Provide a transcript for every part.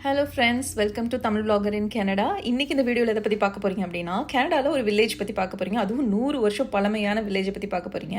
Hello friends welcome to Tamil blogger in Canada இன்றைக்கி இந்த வீடியோவில் எதை பற்றி பார்க்க போகிறீங்க அப்படின்னா கனடாவில் ஒரு வில்லேஜ் பற்றி பார்க்க போகிறீங்க அதுவும் நூறு வருஷம் பழமையான வில்லேஜை பற்றி பார்க்க போகிறீங்க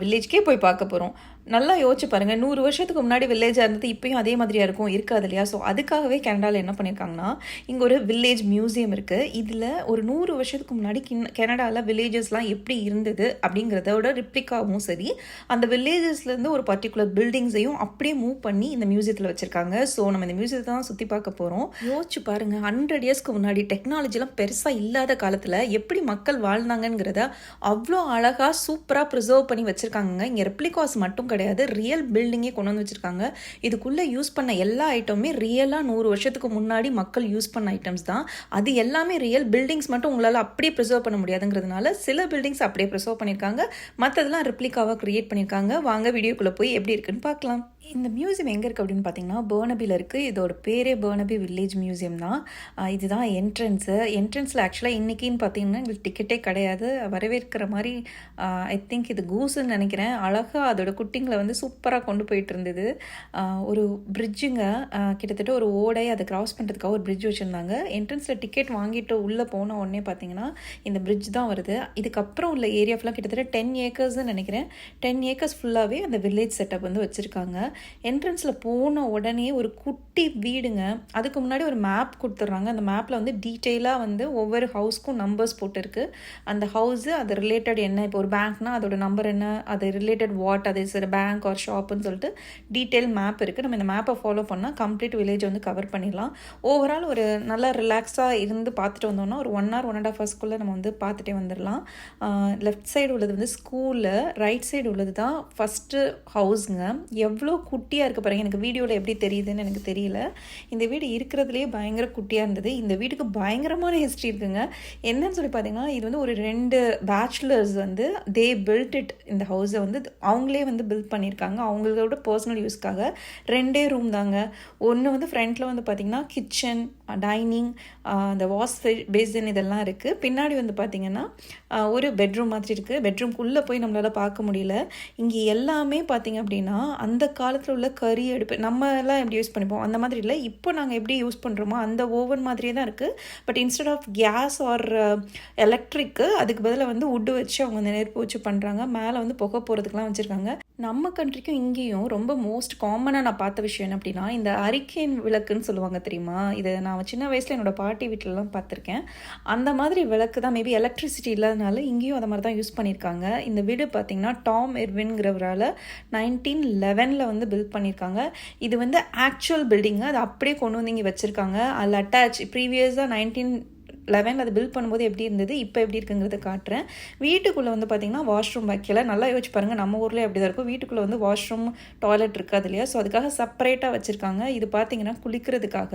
வில்லேஜ்க்கே போய் பார்க்க போகிறோம் நல்லா யோசிச்சு பாருங்கள் நூறு வருஷத்துக்கு முன்னாடி வில்லேஜாக இருந்தது இப்பயும் அதே மாதிரியாக இருக்கும் இருக்காது இல்லையா? ஸோ அதுக்காகவே கனடாவில் என்ன பண்ணியிருக்காங்கன்னா இங்கே ஒரு வில்லேஜ் மியூசியம் இருக்குது இதில் ஒரு நூறு வருஷத்துக்கு முன்னாடி கின் கனடாவில் வில்லேஜஸ்லாம் எப்படி இருந்தது அப்படிங்கிறதோட ரிப்ளிக்காவும் சரி அந்த வில்லேஜஸ்லேருந்து ஒரு பர்டிகுலர் பில்டிங்ஸையும் அப்படியே மூவ் பண்ணி இந்த மியூசியத்தில் வச்சுருக்காங்க. ஸோ நம்ம இந்த மியூசியத்தை தான் சுற்றி பார்க்க போகிறோம் யோசிச்சு பாருங்கள் ஹண்ட்ரட் இயர்ஸ்க்கு முன்னாடி டெக்னாலஜிலாம் பெருசாக இல்லாத காலத்தில் எப்படி மக்கள் வாழ்ந்தாங்கங்கிறத அவ்வளோ அழகாக சூப்பராக ப்ரிசர்வ் பண்ணி வச்சுருக்காங்க இங்கே ரெப்ளிகாஸ் மட்டும் கிடையாது. கிடையாது. ரியல் பில்டிங்கே கொண்டு வந்து வச்சுருக்காங்க. இதுக்குள்ளே யூஸ் பண்ண எல்லா ஐட்டமுமே ரியலாக நூறு வருஷத்துக்கு முன்னாடி மக்கள் யூஸ் பண்ண ஐட்டம்ஸ் தான். அது எல்லாமே ரியல் பில்டிங்ஸ் மட்டும் உங்களால் அப்படியே ப்ரிசர்வ் பண்ண முடியாதுங்கிறதுனால சில பில்டிங்ஸ் அப்படியே ப்ரிசர்வ் பண்ணியிருக்காங்க மற்றதெல்லாம் ரிப்ளிக்காவாக க்ரியேட் பண்ணியிருக்காங்க வாங்க வீடியோக்குள்ளே போய் எப்படி இருக்குன்னு பார்க்கலாம். இந்த மியூசியம் எங்கே இருக்குது அப்படின்னு பார்த்தீங்கன்னா பேர்னபியில் இருக்குது இதோட பேரே பேர்னபி வில்லேஜ் மியூசியம் தான். இதுதான் என்ட்ரன்ஸு என்ட்ரன்ஸில் ஆக்சுவலாக இன்றைக்கின்னு பார்த்தீங்கன்னா எங்களுக்கு டிக்கெட்டே கிடையாது. வரவேற்கிற மாதிரி ஐ திங்க் இது கூஸுன்னு நினைக்கிறேன். அழகாக அதோட குட்டிங்களை வந்து சூப்பராக கொண்டு போயிட்டு இருந்தது. ஒரு பிரிட்ஜுங்க கிட்டத்தட்ட ஒரு ஓடை அதை கிராஸ் பண்ணுறதுக்காக ஒரு பிரிட்ஜ் வச்சுருந்தாங்க. என்ட்ரன்ஸில் டிக்கெட் வாங்கிட்டு உள்ளே போன உடனே பார்த்தீங்கன்னா இந்த பிரிட்ஜ் தான் வருது. இதுக்கப்புறம் உள்ள ஏரியா ஃபுல்லாக கிட்டத்தட்ட டென் ஏக்கர்ஸ்னு நினைக்கிறேன். டென் ஏக்கர்ஸ் ஃபுல்லாகவே அந்த வில்லேஜ் செட்டப் வந்து வச்சுருக்காங்க. என்ட்ரன்ஸில் போன உடனே ஒரு குட்டி வீடுங்க. அதுக்கு முன்னாடி ஒரு மேப் கொடுத்துட்றாங்க. அந்த மேப்பில் வந்து டீட்டெயிலாக வந்து ஒவ்வொரு ஹவுஸ்க்கும் நம்பர்ஸ் போட்டிருக்கு. அந்த ஹவுஸு அது ரிலேட்டட் என்ன? இப்போ ஒரு பேங்க்னா அதோட நம்பர் என்ன? அது ரிலேட்டட் வாட் அது சார் பேங்க் ஆர் ஷாப்புன்னு சொல்லிட்டு டீட்டெயில் மேப் இருக்குது நம்ம இந்த மேப்பை ஃபாலோ பண்ணால் கம்ப்ளீட் வில்லேஜ் வந்து கவர் பண்ணிடலாம். ஓவரால் ஒரு நல்லா ரிலாக்ஸாக இருந்து பார்த்துட்டு வந்தோம்னா ஒரு one hour one and half ஹவர்ஸ்க்குள்ளே நம்ம வந்து பார்த்துட்டே வந்துடலாம். லெஃப்ட் சைடு உள்ளது வந்து ஸ்கூலு ரைட் சைடு உள்ளது தான் ஃபஸ்ட்டு ஹவுஸுங்க எவ்வளோ குட்டியாக இருக்க பாருங்கள் எனக்கு வீடியோவில் எப்படி தெரியுதுன்னு எனக்கு தெரியல. இந்த வீடு இருக்கிறதுலேயே பயங்கர குட்டியாக இருந்தது. இந்த வீட்டுக்கு பயங்கரமான ஹிஸ்ட்ரி இருக்குங்க. என்னன்னு சொல்லி பார்த்தீங்கன்னா இது வந்து ஒரு ரெண்டு பேச்சுலர்ஸ் வந்து தே பில்ட் இட் இந்த ஹவுஸை வந்து அவங்களே வந்து பில்ட் பண்ணியிருக்காங்க. அவங்களோட பர்சனல் யூஸ்க்காக ரெண்டே ரூம் தாங்க. ஒன்று வந்து ஃப்ரண்ட்டில் வந்து பார்த்திங்கன்னா கிச்சன் டைனிங் அந்த வாஷ் பேசின் இதெல்லாம் இருக்குது பின்னாடி வந்து பார்த்திங்கன்னா ஒரு பெட்ரூம் மாதிரி இருக்குது பெட்ரூம்குள்ளே போய் நம்மளால் பார்க்க முடியல. இங்கே எல்லாமே பார்த்திங்க அப்படின்னா அந்த காலத்தில் உள்ள கறி அடுப்பு நம்ம எல்லாம் எப்படி யூஸ் பண்ணிப்போம்? அந்த மாதிரி இல்லை. இப்போ நாங்கள் எப்படி யூஸ் பண்ணுறோமோ அந்த ஓவன் மாதிரியே தான் இருக்குது but instead of gas or electric அதுக்கு பதிலாக வந்து உட்டு வச்சு அவங்க அந்த நெருப்பு வச்சு பண்ணுறாங்க மேலே வந்து புகை போகிறதுக்குலாம் வச்சுருக்காங்க. நம்ம கண்ட்ரிக்கும் இங்கேயும் ரொம்ப மோஸ்ட் காமனாக நான் பார்த்த விஷயம் என்ன அப்படின்னா இந்த அரிக்கேன் விளக்குன்னு சொல்லுவாங்க தெரியுமா? இதை நான் சின்ன வயசில் என்னோட பாட்டி வீட்டிலலாம் பார்த்துருக்கேன். அந்த மாதிரி விளக்கு தான் மேபி எலக்ட்ரிசிட்டி இல்லாதனால இங்கேயும் அதை மாதிரி தான் யூஸ் பண்ணியிருக்காங்க. இந்த வீடு பார்த்தீங்கன்னா டாம் எர்வின்ங்கிறவரால் நைன்டீன் லெவனில் வந்து பில்ட் பண்ணியிருக்காங்க இது வந்து ஆக்சுவல் பில்டிங்கு அது அப்படியே கொண்டு வந்து இங்கே வச்சுருக்காங்க. அதில் அட்டாச் ப்ரீவியஸாக நைன்டீன் லெவன் அது பில்ட் பண்ணும்போது எப்படி இருந்தது இப்போ எப்படி இருக்குங்கிறத காட்டுறேன். வீட்டுக்குள்ளே வந்து பார்த்தீங்கன்னா வாஷ்ரூம் வைக்கல. நல்லா யோசிச்சு பாருங்கள் நம்ம ஊர்லேயே அப்படி தான் இருக்கும். வீட்டுக்குள்ளே வந்து வாஷ்ரூம் டாய்லெட் இருக்காது இல்லையா? ஸோ அதுக்காக செப்பரேட்டாக வச்சுருக்காங்க. இது பார்த்தீங்கன்னா குளிக்கிறதுக்காக.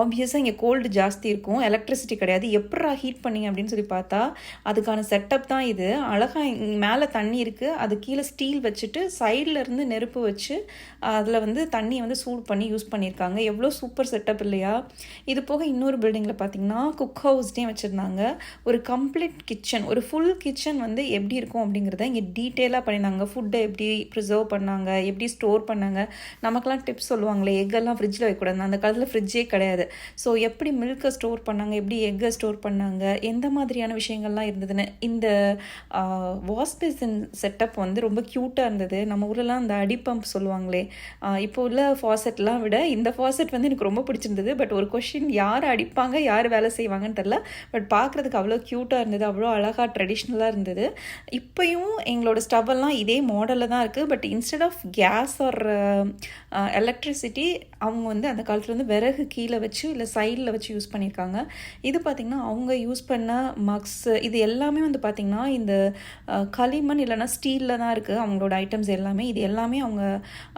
ஆப்வியஸாக இங்கே கோல்டு ஜாஸ்தி இருக்கும். எலக்ட்ரிசிட்டி கிடையாது. எப்படா ஹீட் பண்ணிங்க அப்படின்னு சொல்லி பார்த்தா அதுக்கான செட்டப் தான் இது. அழகாக மேலே தண்ணி இருக்குது அது கீழே ஸ்டீல் வச்சுட்டு சைடில் இருந்து நெருப்பு வச்சு அதில் வந்து தண்ணியை வந்து சூடு பண்ணி யூஸ் பண்ணியிருக்காங்க. எவ்வளோ சூப்பர் செட்டப் இல்லையா? இது போக இன்னொரு பில்டிங்கில் பார்த்தீங்கன்னா குக் ஹவுஸ்டே வச்சுருந்தாங்க. ஒரு கம்ப்ளீட் கிச்சன் ஒரு ஃபுல் கிச்சன் வந்து எப்படி இருக்கும் அப்படிங்கிறத இங்கே டீட்டெயிலாக பண்ணியிருந்தாங்க ஃபுட்டை எப்படி ப்ரிசர்வ் பண்ணாங்க எப்படி ஸ்டோர் பண்ணாங்க. நமக்கெல்லாம் டிப்ஸ் சொல்லுவாங்களே எக்கெல்லாம் ஃப்ரிட்ஜில் வைக்கக்கூடாது அந்த காலத்தில் ஃப்ரிட்ஜே கிடையாது. ஸோ எப்படி மில்கை ஸ்டோர் பண்ணாங்க எப்படி எக்கை ஸ்டோர் பண்ணாங்க எந்த மாதிரியான விஷயங்கள்லாம் இருந்ததுன்னு. இந்த வாஷ்பேசின் செட்டப் வந்து ரொம்ப க்யூட்டாக இருந்தது. நம்ம ஊர்லலாம் அந்த அடி பம்ப் சொல்லுவாங்களே இப்போ உள்ள ஃபாசெட்லாம் விட இந்த ஃபாசெட் வந்து எனக்கு ரொம்ப பிடிச்சிருந்தது. பட் ஒரு கொஷின் யார் அடிப்பாங்க யார் வேலை செய்வாங்கன்னு தெரியல. தெரில பட் பார்க்குறதுக்கு அவ்வளோ க்யூட்டாக இருந்தது. அவ்வளோ அழகாக ட்ரெடிஷ்னலாக இருந்தது. இப்போயும் எங்களோட ஸ்டவ் எல்லாம் இதே மாடலில் தான் இருக்குது but instead of gas or electricity அவங்க வந்து அந்த காலத்தில் வந்து விறகு கீழே வச்சு இல்லை சைடில் வச்சு யூஸ் பண்ணியிருக்காங்க. இது பார்த்திங்கன்னா அவங்க யூஸ் பண்ண மக்ஸ் இது எல்லாமே வந்து பார்த்திங்கன்னா இந்த uh, களிமண் இல்லைன்னா ஸ்டீலில் தான் இருக்குது அவங்களோட ஐட்டம்ஸ் எல்லாமே. இது எல்லாமே அவங்க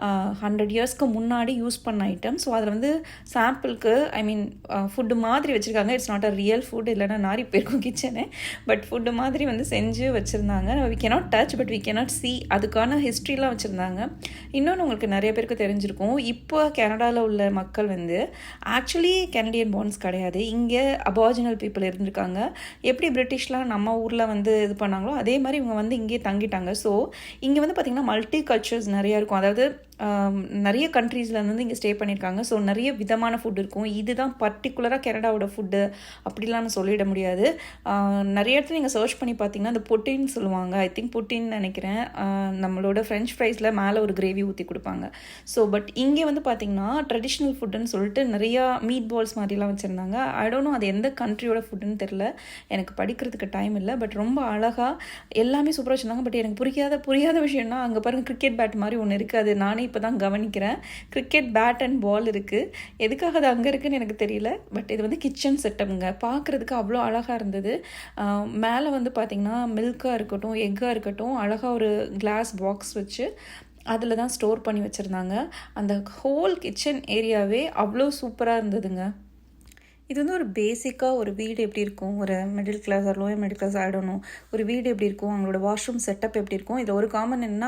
uh, ஹண்ட்ரட் இயர்ஸ்க்கு முன்னாடி யூஸ் பண்ண ஐட்டம் ஸோ அதில் வந்து சாம்பிளுக்கு ஐ மீன் ஃபுட்டு மாதிரி வச்சுருக்காங்க. It's not a real food இல்லைன்னா நாரி போயிருக்கும் கிச்சனு பட் ஃபுட்டு மாதிரி வந்து செஞ்சு வச்சுருந்தாங்க. We cannot touch but we cannot see அதுக்கான ஹிஸ்ட்ரிலாம் வச்சுருந்தாங்க. இன்னொன்று உங்களுக்கு நிறைய பேருக்கு தெரிஞ்சிருக்கும். இப்போ கனடாவில் உள்ள மக்கள் வந்து ஆக்சுவலி கனடியன் பாண்ட்ஸ் கிடையாது. இங்கே அபார்ஜினல் பீப்புள் இருந்திருக்காங்க. எப்படி பிரிட்டிஷ்லாம் நம்ம ஊரில் வந்து இது பண்ணாங்களோ அதே மாதிரி இவங்க வந்து இங்கேயே தங்கிட்டாங்க. ஸோ இங்கே வந்து பார்த்திங்கன்னா மல்டி கல்ச்சர்ஸ் நிறையா இருக்கும். அதாவது நிறைய கண்ட்ரீஸ்லேருந்து வந்து இங்கே ஸ்டே பண்ணியிருக்காங்க ஸோ நிறைய விதமான ஃபுட் இருக்கும். இதுதான் பர்டிகுலராக கனடாவோட ஃபுட்டு அப்படிலாம் நம்ம சொல்லிட முடியாது. நிறைய இடத்துல நீங்கள் சர்ச் பண்ணி பார்த்தீங்கன்னா அந்த பொட்டின்னு சொல்லுவாங்க. ஐ திங்க் பொட்டின்னு நினைக்கிறேன். நம்மளோட ஃப்ரெஞ்ச் ஃப்ரைஸில் மேலே ஒரு கிரேவி ஊற்றி கொடுப்பாங்க. ஸோ பட் இங்கே வந்து பார்த்தீங்கன்னா ட்ரெடிஷ்னல் ஃபுட்டுன்னு சொல்லிட்டு நிறையா மீட் பால்ஸ் மாதிரிலாம் வச்சுருந்தாங்க. ஐ டோன்ட் அது எந்த கண்ட்ரியோட ஃபுட்டுன்னு தெரில எனக்கு படிக்கிறதுக்கு டைம் இல்லை. பட் ரொம்ப அழகாக எல்லாமே சூப்பராக வச்சுருந்தாங்க. பட் எனக்கு புரியாத புரியாத விஷயம்னா அங்கே பாருங்கள் கிரிக்கெட் பேட் மாதிரி ஒன்று இருக்குது அது நானே இப்போ தான் கவனிக்கிறேன். கிரிக்கெட் பேட் அண்ட் பால் இருக்குது எதுக்காக அது அங்கே இருக்குன்னு எனக்கு தெரியல. பட் இது வந்து கிச்சன் செட்டப்ங்க பார்க்குறதுக்கு அவ்வளோ அழகாக இருந்தது. மேலே வந்து பார்த்திங்கன்னா மில்காக இருக்கட்டும் எக்காக இருக்கட்டும் அழகாக ஒரு கிளாஸ் பாக்ஸ் வச்சு அதில் தான் ஸ்டோர் பண்ணி வச்சுருந்தாங்க. அந்த ஹோல் கிச்சன் ஏரியாவே அவ்வளோ சூப்பராக இருந்ததுங்க. இது வந்து ஒரு பேசிக்காக ஒரு வீடு எப்படி இருக்கும்? ஒரு middle class or lower middle class ஆகிடணும் ஒரு வீடு எப்படி இருக்கும்? அவங்களோட வாஷ்ரூம் செட்டப் எப்படி இருக்கும்? இது ஒரு காமன் என்ன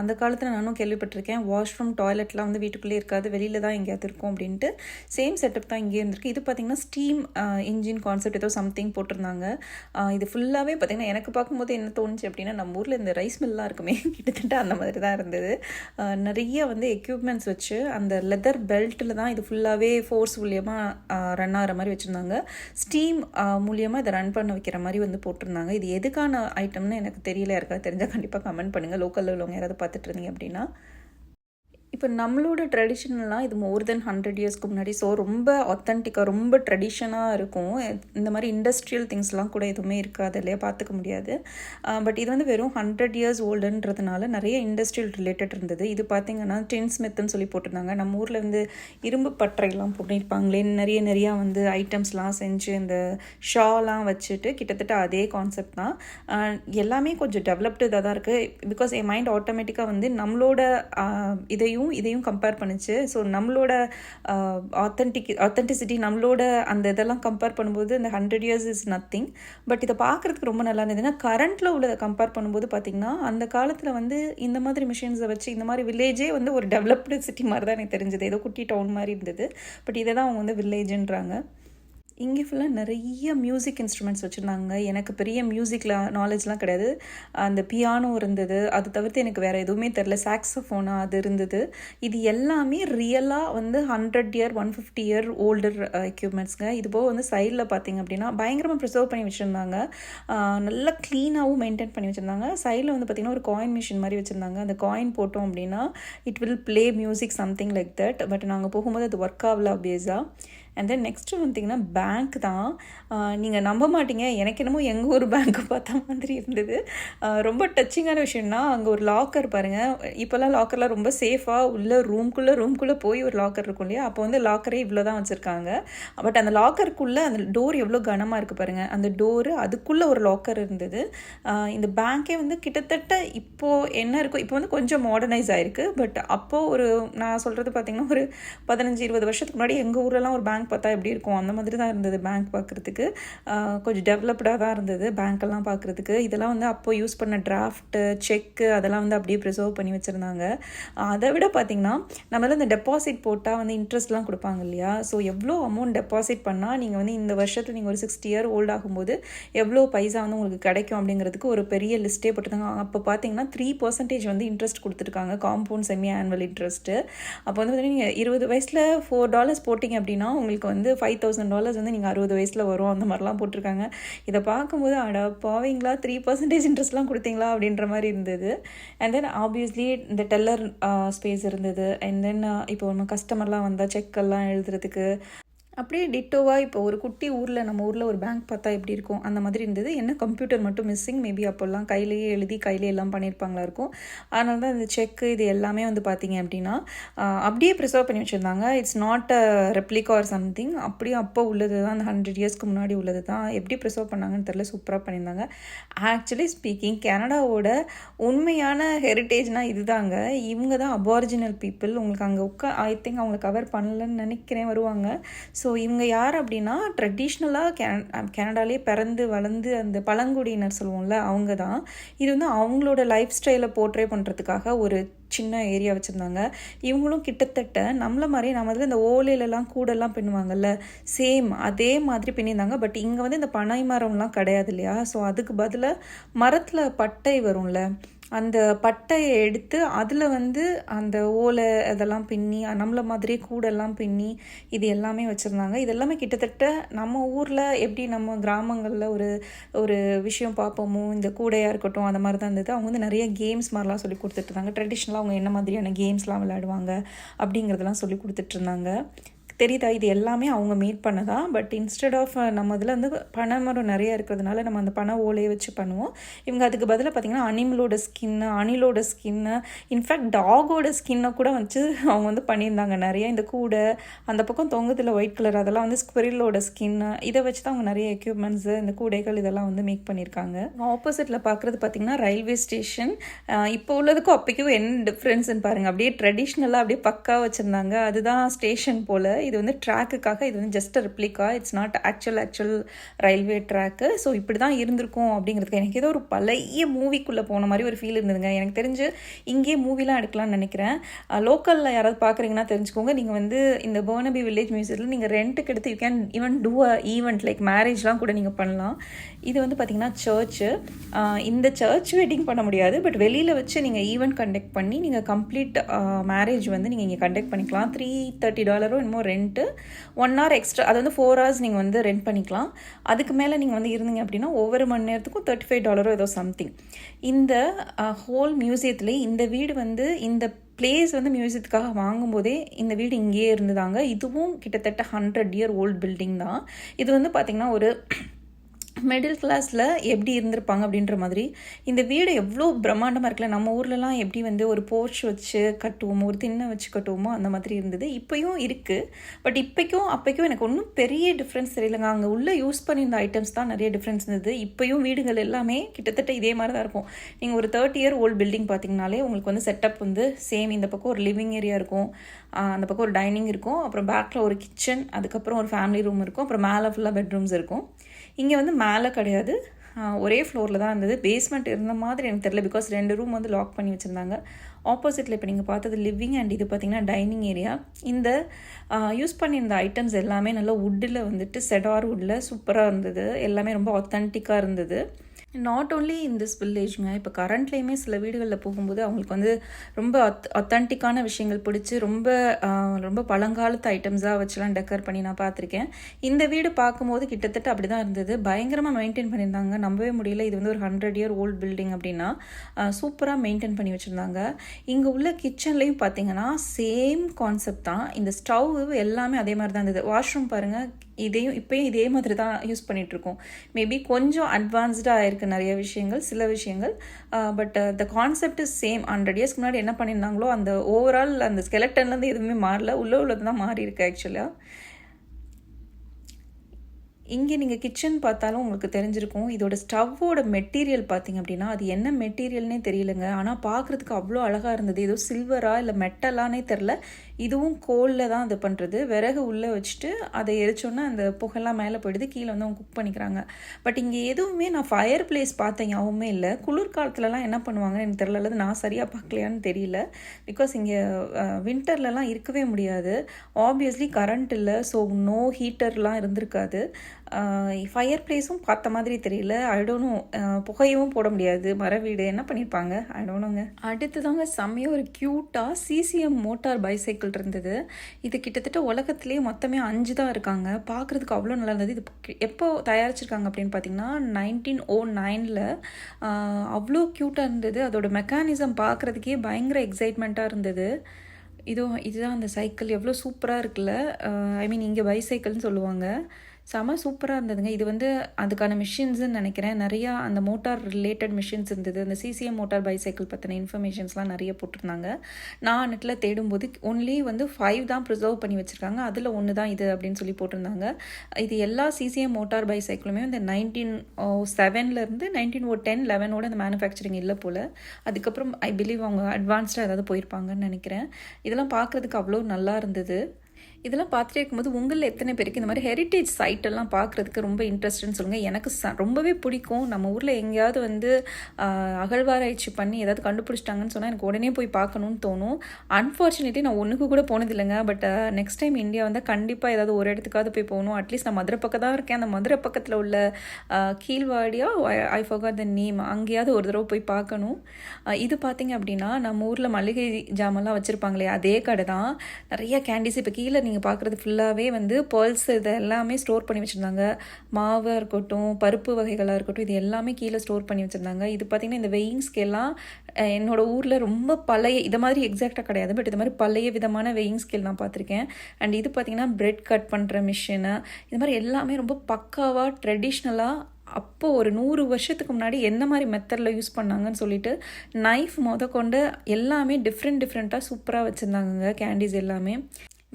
அந்த காலத்தில் நானும் கேள்விப்பட்டிருக்கேன் வாஷ்ரூம் டாய்லெட்லாம் வந்து வீட்டுக்குள்ளே இருக்காது வெளியில் தான் எங்கேயாவது இருக்கும் அப்படின்ட்டு. சேம் செட்டப் தான் இங்கே இருந்திருக்கு. இது பார்த்திங்கன்னா ஸ்டீம் இன்ஜின் கான்செப்ட் ஏதோ சம்திங் போட்டிருந்தாங்க. இது ஃபுல்லாகவே பார்த்திங்கன்னா எனக்கு பார்க்கும்போது என்ன தோணுச்சு அப்படின்னா நம்ம ஊரில் இந்த ரைஸ் மில்லாம் இருக்குமே கிட்டத்தட்ட அந்த மாதிரி தான் இருந்தது. நிறைய வந்து எக்யூப்மெண்ட்ஸ் வச்சு அந்த லெதர் பெல்ட்டில் தான் இது ஃபுல்லாகவே ஃபோர்ஸ் மூலியமாக ரன் ஆகிற மாதிரி வச்சுருந்தாங்க. ஸ்டீம் மூலியமாக இதை ரன் பண்ண வைக்கிற மாதிரி வந்து போட்டிருந்தாங்க. இது எதுக்கான ஐட்டம்னு எனக்கு தெரியல. இருக்கா தெரிஞ்சால் கண்டிப்பாக கமெண்ட் பண்ணுங்கள் லோக்கலில் உள்ளவங்க யாராவது பார்த்துட்டு இருந்தீங்க அப்படின்னா. இப்போ நம்மளோட ட்ரெடிஷனெலாம் இது மோர் தென் ஹண்ட்ரட் இயர்ஸ்க்கு முன்னாடி ஸோ ரொம்ப ஒத்தன்டிக்காக ரொம்ப ட்ரெடிஷனாக இருக்கும். இந்த மாதிரி இண்டஸ்ட்ரியல் திங்ஸ்லாம் கூட எதுவுமே இருக்காது இல்லையா? பார்த்துக்க முடியாது. பட் இது வந்து வெறும் ஹண்ட்ரட் இயர்ஸ் ஓல்டுன்றதுனால நிறைய இண்டஸ்ட்ரியல் ரிலேட்டட் இருந்தது. இது பார்த்திங்கன்னா டின் ஸ்மித்துன்னு சொல்லி போட்டிருந்தாங்க. நம்ம ஊரில் வந்து இரும்பு பற்றையெல்லாம் பண்ணியிருப்பாங்களே நிறைய நிறையா வந்து ஐட்டம்ஸ்லாம் செஞ்சு இந்த ஷாலாம் வச்சுட்டு கிட்டத்தட்ட அதே கான்செப்ட் தான். எல்லாமே கொஞ்சம் டெவலப்டு இதாக தான் இருக்குது பிகாஸ் என் மைண்ட் ஆட்டோமேட்டிக்காக வந்து நம்மளோட இதையும் இதையும் இதையும் கம்பேர் பண்ணுச்சு. ஸோ நம்மளோட ஆத்தென்டிக் ஆத்தென்டிசிட்டி நம்மளோட அந்த இதெல்லாம் கம்பேர் பண்ணும்போது இந்த hundred years is nothing but இதை பார்க்குறதுக்கு ரொம்ப நல்லா இருந்தது. ஏன்னா கரண்ட்டில் உள்ளதை கம்பேர் பண்ணும்போது பார்த்திங்கன்னா அந்த காலத்தில் வந்து இந்த மாதிரி மிஷின்ஸை வச்சு இந்த மாதிரி வில்லேஜே வந்து ஒரு டெவலப்டு சிட்டி மாதிரி தான் எனக்கு தெரிஞ்சது. ஏதோ குட்டி டவுன் மாதிரி இருந்தது. பட் இதை தான் அவங்க வந்து வில்லேஜுன்றாங்க இங்கே ஃபுல்லாக நிறைய மியூசிக் இன்ஸ்ட்ருமெண்ட்ஸ் வச்சுருந்தாங்க. எனக்கு பெரிய மியூசிக்கில் நாலேஜ்லாம் கிடையாது. அந்த பியானோ இருந்தது. அது தவிர்த்து எனக்கு வேறு எதுவுமே தெரில சாக்ஸோஃபோனா அது இருந்தது. இது எல்லாமே ரியலாக வந்து hundred year one fifty year older எக்யூப்மெண்ட்ஸ்ங்க இது போக வந்து சைடில் பார்த்தீங்க அப்படின்னா பயங்கரமாக ப்ரிசர்வ் பண்ணி வச்சுருந்தாங்க. நல்லா க்ளீனாகவும் மெயின்டைன் பண்ணி வச்சுருந்தாங்க. சைடில் வந்து பார்த்திங்கன்னா ஒரு காயின் மிஷின் மாதிரி வச்சுருந்தாங்க. அந்த காயின் போட்டோம் அப்படின்னா it will play music something like that but நாங்கள் போகும்போது அது ஒர்க் ஆகல அப்டேஸாக அண்ட் தென் நெக்ஸ்ட்டு வந்தீங்கன்னா பேங்க் தான். நீங்கள் நம்ப மாட்டீங்க. எனக்கு என்னமோ எங்கள் ஊர் பேங்க்கு பார்த்த மாதிரி இருந்தது. ரொம்ப டச்சிங்கான விஷயம்னா அங்கே ஒரு லாக்கர் பாருங்கள் இப்போல்லாம் லாக்கர்லாம் ரொம்ப சேஃபாக உள்ள ரூம்குள்ளே ரூம்குள்ளே போய் ஒரு லாக்கர் இருக்கும் இல்லையா? அப்போ வந்து லாக்கரே இவ்வளோ தான் வச்சுருக்காங்க. பட் அந்த லாக்கருக்குள்ளே அந்த டோர் எவ்வளோ கனமாக இருக்குது பாருங்கள் அந்த டோரு அதுக்குள்ளே ஒரு லாக்கர் இருந்தது. இந்த பேங்க்கே வந்து கிட்டத்தட்ட இப்போது என்ன இருக்கோ இப்போ வந்து கொஞ்சம் மாடர்னைஸ் ஆகிருக்கு பட் அப்போது ஒரு நான் சொல்கிறது பார்த்தீங்கன்னா ஒரு பதினஞ்சு இருபது வருஷத்துக்கு முன்னாடி எங்கள் ஊரெலாம் ஒரு பேங்க் பேங்க் பார்த்தா எப்படி இருக்கும்? அந்த மாதிரி தான் இருந்தது பேங்க் பார்க்குறதுக்கு. கொஞ்சம் டெவலப்டாக தான் இருந்தது பேங்க்கெல்லாம் பார்க்குறதுக்கு. இதெல்லாம் வந்து அப்போ யூஸ் பண்ண டிராஃப்ட்டு செக்கு அதெல்லாம் வந்து அப்படியே ப்ரிசர்வ் பண்ணி வச்சுருந்தாங்க. அதை விட பார்த்திங்கன்னா நம்மளால் இந்த டெபாசிட் போட்டால் வந்து இன்ட்ரெஸ்ட்லாம் கொடுப்பாங்க இல்லையா? ஸோ எவ்வளோ அமௌண்ட் டெபாசிட் பண்ணால் நீங்கள் வந்து இந்த வருஷத்தில் நீங்கள் ஒரு சிக்ஸ்டி இயர் ஓல்ட் ஆகும்போது எவ்வளோ பைசா வந்து உங்களுக்கு கிடைக்கும் அப்படிங்கிறதுக்கு ஒரு பெரிய லிஸ்ட்டே போட்டிருந்தாங்க. அப்போ பார்த்தீங்கன்னா த்ரீ பர்சன்டேஜ் வந்து இன்ட்ரெஸ்ட் கொடுத்துருக்காங்க. காம்பவுண்ட் செமி ஆனுவல் இன்ட்ரெஸ்ட்டு அப்போ வந்து நீங்கள் இருபது வயசில் ஃபோர் டாலர்ஸ் போட்டிங்க அப்படின்னா உங்களுக்கு வந்து ஃபைவ் தௌசண்ட் டாலர்ஸ் வந்து நீங்கள் அறுபது வயசில் வரும் அந்த மாதிரிலாம் போட்டிருக்காங்க. இதை பார்க்கும்போது அட பாவீங்களா த்ரீ பர்சன்டேஜ் இன்ட்ரெஸ்ட்லாம் கொடுத்தீங்களா அப்படின்ற மாதிரி இருந்தது. அண்ட் தென் ஆப்வியஸ்லி இந்த டெல்லர் ஸ்பேஸ் இருந்தது. அண்ட் தென் இப்போ நம்ம கஸ்டமர்லாம் வந்தால் செக்கெல்லாம் எழுதுறதுக்கு அப்படியே டிட்டோவாக இப்போ ஒரு குட்டி ஊரில் நம்ம ஊரில் ஒரு பேங்க் பார்த்தா எப்படி இருக்கும்? அந்த மாதிரி இருந்தது. என்ன கம்ப்யூட்டர் மட்டும் மிஸ்ஸிங் மேபி அப்போல்லாம் கையிலேயே எழுதி கையிலே எல்லாம் பண்ணியிருப்பாங்களா இருக்கும். அதனால தான் இந்த செக்கு இது எல்லாமே வந்து பார்த்தீங்க அப்படின்னா அப்படியே ப்ரிசர்வ் பண்ணி வச்சுருந்தாங்க. It's not a replica or something அப்படியே அப்போ உள்ளது தான் அந்த ஹண்ட்ரட் இயர்ஸ்க்கு முன்னாடி உள்ளது தான். எப்படி ப்ரிசர்வ் பண்ணாங்கன்னு தெரில சூப்பராக பண்ணியிருந்தாங்க. ஆக்சுவலி ஸ்பீக்கிங் கனடாவோட உண்மையான ஹெரிட்டேஜ்னால் இதுதாங்க. இவங்க தான் அபாரிஜினல் பீப்புள் உங்களுக்கு அங்கே உட்கா ஐ திங்க் அவங்க கவர் பண்ணலன்னு நினைக்கிறேன் வருவாங்க. ஸோ ஸோ இவங்க யார் அப்படின்னா ட்ரெடிஷ்னலாக கே கனடாலே பிறந்து வளர்ந்து அந்த பழங்குடியினர் சொல்லுவோம்ல அவங்க தான் இது வந்து அவங்களோட லைஃப் ஸ்டைலை போர்ட்ரே பண்ணுறதுக்காக ஒரு சின்ன ஏரியா வச்சுருந்தாங்க. இவங்களும் கிட்டத்தட்ட நம்மள மாதிரி நம்ம வந்து இந்த ஓலையிலலாம் கூடெல்லாம் பின்னுவாங்கல்ல சேம் அதே மாதிரி பின்னியிருந்தாங்க பட் இங்கே வந்து இந்த பனை மரம்லாம் கிடையாது இல்லையா? ஸோ அதுக்கு பதிலாக மரத்தில் பட்டை வரும்ல அந்த பட்டையை எடுத்து அதில் வந்து அந்த ஓலை அதெல்லாம் பின்னி நம்மளை மாதிரியே கூடெல்லாம் பின்னி இது எல்லாமே வச்சுருந்தாங்க. இது எல்லாமே கிட்டத்தட்ட நம்ம ஊரில் எப்படி நம்ம கிராமங்களில் ஒரு ஒரு விஷயம் பார்ப்போமோ இந்த கூடையாக இருக்கட்டும் அந்த மாதிரி தான் இருந்தது. அவங்க வந்து நிறைய கேம்ஸ் மாதிரிலாம் சொல்லி கொடுத்துட்டு இருந்தாங்க. ட்ரெடிஷ்னலாக அவங்க என்ன மாதிரியான கேம்ஸ்லாம் விளையாடுவாங்க அப்படிங்கிறதெல்லாம் சொல்லி கொடுத்துட்ருந்தாங்க தெரியுதா? இது எல்லாமே அவங்க மேட் பண்ணதா? பட் இன்ஸ்டெட் ஆஃப் நம்ம இதில் வந்து பனை மரம் நிறைய இருக்கிறதுனால நம்ம அந்த பனை ஓலையை வச்சு பண்ணுவோம். இவங்க அதுக்கு பதிலாக பார்த்திங்கன்னா அனிமலோட ஸ்கின்னு அணிலோட ஸ்கின்னு இன்ஃபேக்ட் டாகோட ஸ்கின்னை கூட வச்சு அவங்க வந்து பண்ணியிருந்தாங்க. நிறைய இந்த கூடை அந்த பக்கம் தொங்குதில் ஒயிட் கலர் அதெல்லாம் வந்து ஸ்குவரிலோட ஸ்கின்னு இதை வச்சு தான் அவங்க நிறைய எக்யூப்மெண்ட்ஸு இந்த கூடைகள் இதெல்லாம் வந்து மேக் பண்ணியிருக்காங்க. ஆப்போசிட்டில் பார்க்குறது பார்த்திங்கன்னா ரயில்வே ஸ்டேஷன் இப்போ உள்ளதுக்கும் அப்போக்கும் என்ன டிஃப்ரென்ஸ்னு பாருங்கள் அப்படியே ட்ரெடிஷ்னலாக அப்படியே பக்கா வச்சுருந்தாங்க. அதுதான் ஸ்டேஷன் போல். இது வந்து ட்ராக்குக்காக இது வந்து just replica it's not actual actual railway track so இப்படி தான் இருந்திருக்கும் அப்படிங்கிறதுக்கு எனக்கு ஏதோ ஒரு பழைய மூவிக்குள்ளே போன மாதிரி ஒரு ஃபீல் இருந்ததுங்க. எனக்கு தெரிஞ்சு இங்கேயே மூவிலாம் எடுக்கலாம்னு நினைக்கிறேன். லோக்கலில் யாராவது பார்க்குறீங்கன்னா தெரிஞ்சுக்கோங்க. நீங்கள் வந்து இந்த பர்னபி வில்லேஜ் மியூசியத்தில் நீங்கள் ரெண்ட்டுக்கு எடுத்து you can even do a event like மேரேஜ்லாம் கூட நீங்கள் பண்ணலாம். இது வந்து பார்த்திங்கன்னா சர்ச்சு இந்த சர்ச் வெட்டிங் பண்ண முடியாது. பட் வெளியில் வச்சு நீங்கள் ஈவெண்ட் கண்டக்ட் பண்ணி நீங்கள் கம்ப்ளீட் மேரேஜ் வந்து நீங்கள் இங்கே கண்டக்ட் பண்ணிக்கலாம். த்ரீ தேர்ட்டி டாலரோ என்னமோ ரெண்ட்டு. ஒன் ஹவர் எக்ஸ்ட்ரா அது வந்து ஃபோர் ஹவர்ஸ் நீங்கள் வந்து ரெண்ட் பண்ணிக்கலாம். அதுக்கு மேலே நீங்கள் வந்து இருந்தீங்க அப்படின்னா ஒவ்வொரு மணி நேரத்துக்கும் தேர்ட்டி ஃபைவ் டாலரோ ஏதோ சம்திங் இந்த ஹோல் மியூசியத்துலேயே இந்த வீடு வந்து இந்த பிளேஸ் வந்து மியூசியத்துக்காக வாங்கும்போதே இந்த வீடு இங்கேயே இருந்ததாங்க. இதுவும் கிட்டத்தட்ட ஹண்ட்ரட் இயர் ஓல்டு பில்டிங் தான். இது வந்து பார்த்திங்கன்னா ஒரு மிடில் கிளாஸில் எப்படி இருந்திருப்பாங்க அப்படின்ற மாதிரி இந்த வீடு எவ்வளோ பிரம்மாண்டமாக இருக்குல்ல. நம்ம ஊர்லலாம் எப்படி வந்து ஒரு போர்ச் வச்சு கட்டுவோமோ ஒரு திண்ணை வச்சு கட்டுவோமோ அந்த மாதிரி இருந்தது. இப்போயும் இருக்குது பட் இப்போக்கும் அப்போக்கும் எனக்கு ஒன்றும் பெரிய டிஃப்ரென்ஸ் தெரியலங்க. அங்கே உள்ளே யூஸ் பண்ணியிருந்த ஐட்டம்ஸ் தான் நிறைய டிஃப்ரென்ஸ் இருந்தது. இப்போயும் வீடுகள் எல்லாமே கிட்டத்தட்ட இதே மாதிரி தான் இருக்கும். நீங்கள் ஒரு தேர்ட்டி இயர் ஓல்டு பில்டிங் பார்த்தீங்கனாலே உங்களுக்கு வந்து செட்டப் வந்து சேம் இந்த பக்கம் ஒரு லிவிங் ஏரியா இருக்கும். அந்த பக்கம் ஒரு டைனிங் இருக்கும். அப்புறம் பேக்கில் ஒரு கிச்சன் அதுக்கப்புறம் ஒரு ஃபேமிலி ரூம் இருக்கும். அப்புறம் மேலே ஃபுல்லாக பெட்ரூம்ஸ் இருக்கும். இங்கே வந்து மே மேலே கிடையாது. ஒரே ஃப்ளோரில் தான் இருந்தது. பேஸ்மெண்ட் இருந்த மாதிரி எனக்கு தெரியல பிகாஸ் ரெண்டு ரூம் வந்து லாக் பண்ணி வச்சுருந்தாங்க. ஆப்போசிட்டில் இப்போ நீங்கள் பார்த்தது லிவிங் அண்ட் இது பார்த்திங்கன்னா டைனிங் ஏரியா இந்த யூஸ் பண்ணியிருந்த ஐட்டம்ஸ் எல்லாமே நல்லா வுட்டில் வந்துட்டு செடார் வுட்டில் சூப்பராக இருந்தது. எல்லாமே ரொம்ப ஒத்தன்டிக்காக இருந்தது. நாட் ஓன்லி இன் திஸ் வில்லேஜ்ங்க இப்போ கரண்ட்லேயுமே சில வீடுகளில் போகும்போது அவங்களுக்கு வந்து ரொம்ப அத் அத்தன்டிக்கான விஷயங்கள் பிடிச்சி ரொம்ப ரொம்ப பழங்காலத்து ஐட்டம்ஸாக வச்சுலாம் டெக்கர் பண்ணி நான் பார்த்துருக்கேன். இந்த வீடு பார்க்கும்போது கிட்டத்தட்ட அப்படி தான் இருந்தது. பயங்கரமாக மெயின்டைன் பண்ணியிருந்தாங்க. நம்பவே முடியல. இது வந்து ஒரு ஹண்ட்ரட் இயர் ஓல்டு பில்டிங் அப்படின்னா சூப்பராக மெயின்டைன் பண்ணி வச்சுருந்தாங்க. இங்கே உள்ள கிச்சன்லேயும் பார்த்தீங்கன்னா சேம் கான்செப்ட் தான். இந்த ஸ்டவ் எல்லாமே அதே மாதிரி தான் இருந்தது. வாஷ்ரூம் பாருங்கள் இதையும் இப்போயும் இதே மாதிரி தான் யூஸ் பண்ணிகிட்ருக்கோம் மேபி கொஞ்சம் அட்வான்ஸ்டாக இருக்குது நிறைய விஷயங்கள் சில விஷயங்கள். But the concept is same hundred இயர்ஸ்க்கு முன்னாடி என்ன பண்ணியிருந்தாங்களோ அந்த ஓவரால் அந்த ஸ்கெலட்டன்லேருந்து எதுவுமே மாறல. உள்ளே உள்ளது தான் மாறி இருக்கு ஆக்சுவலாக இங்கே நீங்கள் கிச்சன் பார்த்தாலும் உங்களுக்கு தெரிஞ்சிருக்கும். இதோட ஸ்டவ்வோட மெட்டீரியல் பார்த்தீங்க அப்படின்னா அது என்ன மெட்டீரியல்னே தெரியலங்க. ஆனால் பார்க்குறதுக்கு அவ்வளோ அழகாக இருந்தது. ஏதோ சில்வரா இல்லை மெட்டலானே தெரில இதுவும் கோலில் தான் அது பண்ணுறது விறகு உள்ளே வச்சுட்டு அதை எரிச்சோன்னா அந்த புகைலாம் மேலே போயிடுது. கீழே வந்து அவங்க குக் பண்ணிக்கிறாங்க. பட் இங்கே எதுவுமே நான் ஃபயர் பிளேஸ் பார்த்தேன் யாவுமே இல்லை. குளிர்காலத்துலலாம் என்ன பண்ணுவாங்கன்னு எனக்கு தெரியல அல்லது நான் சரியாக பார்க்கலையான்னு தெரியல. பிகாஸ் இங்கே வின்டர்லலாம் இருக்கவே முடியாது. ஆப்வியஸ்லி கரண்ட் இல்லை ஸோ நோ ஹீட்டர்லாம் இருந்திருக்காது. ஃபயர் பிளேஸும் பார்த்த மாதிரி தெரியல. ஐடோனோ புகையவும் போட முடியாது. மர வீடு என்ன பண்ணியிருப்பாங்க ஐடோனோங்க அடுத்து தாங்க செம்மையாக ஒரு க்யூட்டாக சிசிஎம் மோட்டார் பைசைக்கிள் இருந்தது. இது கிட்டத்தட்ட உலகத்துலேயே மொத்தமே அஞ்சு தான் இருக்காங்க. பார்க்குறதுக்கு அவ்வளோ நல்லா இருந்தது. இது எப்போ தயாரிச்சிருக்காங்க அப்படின்னு பார்த்தீங்கன்னா நைன்டீன் ஓ நைனில் அவ்வளோ க்யூட்டாக இருந்தது. அதோட மெக்கானிசம் பார்க்குறதுக்கே பயங்கர எக்ஸைட்மெண்ட்டாக இருந்தது. இதுவும் இதுதான் அந்த சைக்கிள் எவ்வளோ சூப்பராக இருக்குல்ல. ஐ மீன் இங்கே பைசைக்கிள்னு சொல்லுவாங்க. செம சூப்பராக இருந்ததுங்க. இது வந்து அதுக்கான மிஷின்ஸ்ன்னு நினைக்கிறேன். நிறையா அந்த மோட்டார் ரிலேட்டட் மிஷின்ஸ் இருந்தது. அந்த சிசிஎம் மோட்டார் பைசைக்கிள் பற்றின இன்ஃபர்மேஷன்ஸ்லாம் நிறைய போட்டிருந்தாங்க. நான் நெட்டில் தேடும்போது ஒன்லி வந்து ஃபைவ் தான் ப்ரிசர்வ் பண்ணி வச்சுருக்காங்க. அதில் ஒன்று தான் இது அப்படின்னு சொல்லி போட்டிருந்தாங்க. இது எல்லா சிசிஎம் மோட்டார் பைசைக்கிளுமே இந்த நைன்டீன் ஓ செவன்லேருந்து நைன்டீன் ஓ டென் லெவனோட இந்த மேனுஃபேக்சரிங் இல்லை போல். அதுக்கப்புறம் ஐ பிலீவ் அவங்க அட்வான்ஸ்டாக ஏதாவது போயிருப்பாங்கன்னு நினைக்கிறேன். இதெல்லாம் பார்க்குறதுக்கு அவ்வளோ நல்லா இருந்தது. இதெல்லாம் பார்த்துட்டே இருக்கும்போது உங்களில் எத்தனை பேருக்கு இந்த மாதிரி ஹெரிட்டேஜ் சைட்டெல்லாம் பார்க்குறதுக்கு ரொம்ப இன்ட்ரெஸ்ட்னு சொல்லுங்கள் எனக்கு ச ரொம்பவே பிடிக்கும். நம்ம ஊரில் எங்கேயாவது வந்து அகழ்வாராய்ச்சி பண்ணி ஏதாவது கண்டுபிடிச்சிட்டாங்கன்னு சொன்னால் எனக்கு உடனே போய் பார்க்கணும்னு தோணும். அன்ஃபார்ச்சுனேட்லி நான் ஒன்றுக்கு கூட போனதில்லைங்க. பட் நெக்ஸ்ட் டைம் இந்தியா வந்தால் கண்டிப்பாக ஏதாவது ஒரு இடத்துக்காவது போய் போகணும். அட்லீஸ்ட் நான் மதுரை பக்கம் தான் இருக்கேன். அந்த மதுரை பக்கத்தில் உள்ள கீழ்வாடியா ஐ ஃபோகாட் த நேம் அங்கேயாவது ஒரு தடவை போய் பார்க்கணும். இது பார்த்தீங்க அப்படின்னா நம்ம ஊரில் மளிகை ஜாமெல்லாம் வச்சுருப்பாங்களே அதே கடை தான். நிறைய கேண்டீஸ் இப்போ கீழே நீங்கள் பார்க்குறது ஃபுல்லாகவே வந்து பேர்ல்ஸ் இது எல்லாமே ஸ்டோர் பண்ணி வச்சுருந்தாங்க. மாவாக இருக்கட்டும் பருப்பு வகைகளாக இருக்கட்டும் இது எல்லாமே கீழே ஸ்டோர் பண்ணி வச்சுருந்தாங்க. இது பார்த்திங்கன்னா இந்த வெயிங் ஸ்கேல்லாம் என்னோடய ஊரில் ரொம்ப பழைய இது மாதிரி எக்ஸாக்டாக கிடையாது. பட் இது மாதிரி பழைய விதமான வெயிங் ஸ்கேல் நான் பார்த்துருக்கேன் அண்ட் இது பார்த்திங்கன்னா பிரெட் கட் பண்ணுற மிஷினு இது மாதிரி எல்லாமே ரொம்ப பக்காவாக ட்ரெடிஷ்னலாக அப்போது ஒரு நூறு வருஷத்துக்கு முன்னாடி எந்த மாதிரி மெத்தடில் யூஸ் பண்ணாங்கன்னு சொல்லிட்டு நைஃப் முத கொண்டு எல்லாமே டிஃப்ரெண்ட் டிஃப்ரெண்ட்டாக சூப்பராக வச்சுருந்தாங்க கேண்டீஸ் எல்லாமே.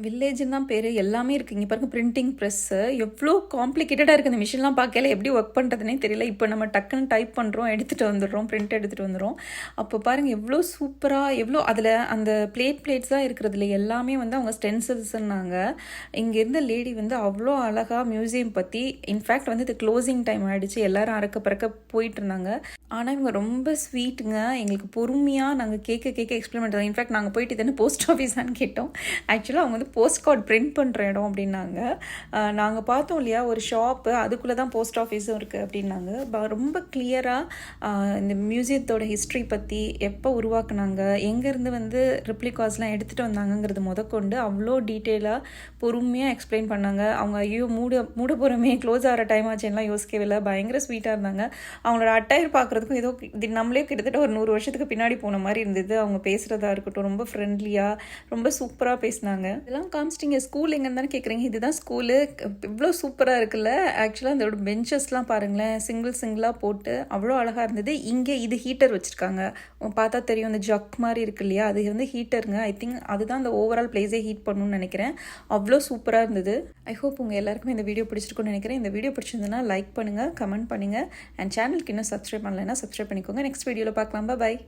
வில்லேஜ்னு தான் பேர் எல்லாமே இருக்குது இங்கே பாருங்க பிரிண்டிங் ப்ரெஸ்ஸு எவ்வளோ காம்ப்ளிகேட்டடாக இருக்குது இந்த மிஷின்லாம் பார்க்கல. எப்படி ஒர்க் பண்ணுறதுனே தெரியல. இப்போ நம்ம டக்குன்னு டைப் பண்ணுறோம் எடுத்துகிட்டு வந்துடுறோம் பிரிண்ட் எடுத்துகிட்டு வந்துடுறோம். அப்போ பாருங்கள் எவ்வளோ சூப்பராக எவ்வளோ அதில் அந்த பிளேட் பிளேட்ஸாக இருக்கிறதுல எல்லாமே வந்து அவங்க ஸ்டென்சில்ஸ்ன்னாங்க இங்கே இருந்த லேடி வந்து அவ்வளோ அழகாக மியூசியம் பற்றி இன்ஃபேக்ட் வந்து இது க்ளோசிங் டைம் ஆகிடுச்சு எல்லாரும் அறக்க பறக்க போயிட்டு இருந்தாங்க. ஆனால் இவங்க ரொம்ப ஸ்வீட்டுங்க எங்களுக்கு பொறுமையாக நாங்கள் கேட்க கேட்க எக்ஸ்பிளைன் பண்ணுறது இன்ஃபேக்ட் நாங்கள் போயிட்டு இது போஸ்ட் ஆஃபீஸான்னு கேட்டோம். ஆக்சுவலாக அவங்க வந்து போஸ்ட் கார்டு பிரிண்ட் பண்ணுற இடம் அப்படின்னாங்க. நாங்கள் பார்த்தோம் இல்லையா ஒரு ஷாப்பு அதுக்குள்ளே தான் போஸ்ட் ஆஃபீஸும் இருக்குது அப்படின்னாங்க. ப- ரொம்ப கிளியராக இந்த மியூசியத்தோட ஹிஸ்ட்ரி பற்றி எப்போ உருவாக்குனாங்க எங்கேருந்து வந்து ரிப்ளிகாஸ்லாம் எடுத்துகிட்டு வந்தாங்கங்கிறது முதற்கொண்டு அவ்வளோ டீட்டெயிலாக பொறுமையாக எக்ஸ்பிளைன் பண்ணாங்க. அவங்க ஐயோ மூட மூட போகிறோமே க்ளோஸ் ஆகிற டைம் ஆச்சுலாம் யோசிக்கவே இல்லை. பயங்கர ஸ்வீட்டாக இருந்தாங்க. அவங்களோட அட்டையர் பார்க்குறதுக்கும் ஏதோ நம்மளே கிட்டத்தட்ட ஒரு நூறு வருஷத்துக்கு பின்னாடி போன மாதிரி இருந்தது. அவங்க பேசுகிறதா இருக்கட்டும் ரொம்ப ஃப்ரெண்ட்லியாக ரொம்ப சூப்பராக பேசினாங்க. இதெல்லாம் காமிச்சிட்டிங்க. ஸ்கூல் எங்கன்னு தானே கேட்குறீங்க இதுதான் ஸ்கூலு இவ்வளோ சூப்பராக இருக்குல்ல? ஆக்சுவலாக அதோட பெஞ்சஸ்லாம் பாருங்களேன். சிங்கிள் சிங்கிளாக போட்டு அவ்வளோ அழகாக இருந்தது. இங்கே இது ஹீட்டர் வச்சுருக்காங்க. பார்த்தா தெரியும் இந்த ஜக் மாதிரி இருக்கு இல்லையா? அது வந்து ஹீட்டருங்க ஐ திங்க் அதுதான் அந்த ஓவரால் பிளேஸே ஹீட் பண்ணணும்னு நினைக்கிறேன். அவ்வளோ சூப்பராக இருந்தது. ஐ ஹோப் உங்கள் எல்லாருக்குமே இந்த வீடியோ பிடிச்சிருக்கும்னு நினைக்கிறேன். இந்த வீடியோ பிடிச்சிருந்ததுன்னா லைக் பண்ணுங்கள் கமெண்ட் பண்ணுங்கள் அண்ட் சேனலுக்கு இன்னும் சப்ஸ்கிரைப் பண்ணலைன்னா சப்ஸ்கிரைப் பண்ணிக்கோங்க. நெக்ஸ்ட் வீடியோவில் பார்க்கலாம். பாய்